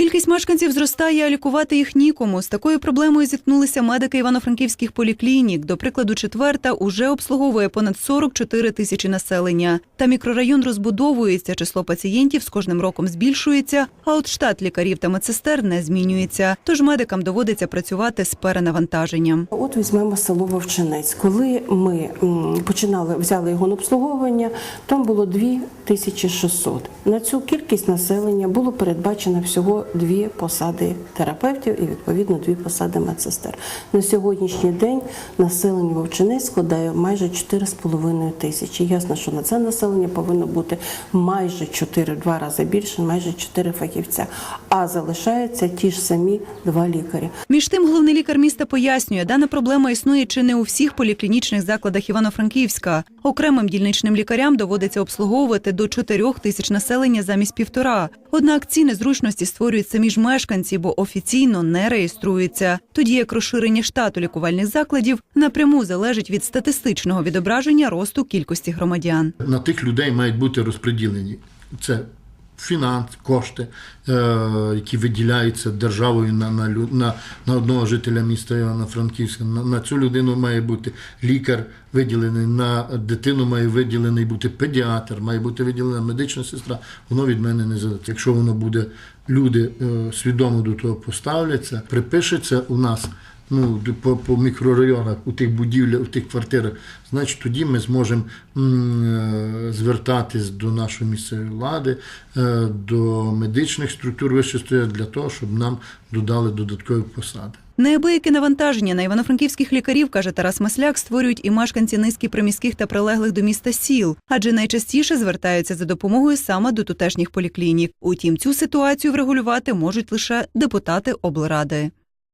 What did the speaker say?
Кількість мешканців зростає, а лікувати їх нікому. З такою проблемою зіткнулися медики івано-франківських поліклінік. До прикладу, четверта уже обслуговує понад 44 тисячі населення. Та мікрорайон розбудовується, число пацієнтів з кожним роком збільшується, а от штат лікарів та медсестер не змінюється. Тож медикам доводиться працювати з перенавантаженням. От візьмемо село Вовчинець. Коли ми починали взяли його на обслуговування, там було 2600. На цю кількість населення було передбачено всього дві посади терапевтів і відповідно дві посади медсестер. На сьогоднішній день населення Вовчинець складає майже 4,5 тисячі. Ясно, що на це населення повинно бути майже 4, два рази більше, майже 4 фахівця. А залишаються ті ж самі два лікарі. Між тим, головний лікар міста пояснює, дана проблема існує чи не у всіх поліклінічних закладах Івано-Франківська. Окремим дільничним лікарям доводиться обслуговувати до 4 тисяч населення замість півтора. Однак ці незручності створюють самі ж мешканці, бо офіційно не реєструються. Тоді як розширення штату лікувальних закладів напряму залежить від статистичного відображення росту кількості громадян. на тих людей мають бути розподілені. Це фінанс, кошти, е, які виділяються державою на, на, на, на одного жителя міста Івано-Франківська. На, на цю людину має бути лікар виділений, на дитину має виділений бути педіатр, має бути виділена медична сестра. Воно від мене не залежить. Якщо воно буде, люди е, свідомо до того поставляться, припишеться у нас ну, по, по мікрорайонах, у тих будівлях, у тих квартирах, значить тоді ми зможемо е, звертатись до нашої місцевої влади, е, до медичних структур вище стоять для того, щоб нам додали додаткові посади. Неабияке навантаження на івано-франківських лікарів, каже Тарас Масляк, створюють і мешканці низки приміських та прилеглих до міста сіл, адже найчастіше звертаються за допомогою саме до тутешніх поліклінік. Утім, цю ситуацію врегулювати можуть лише депутати облради.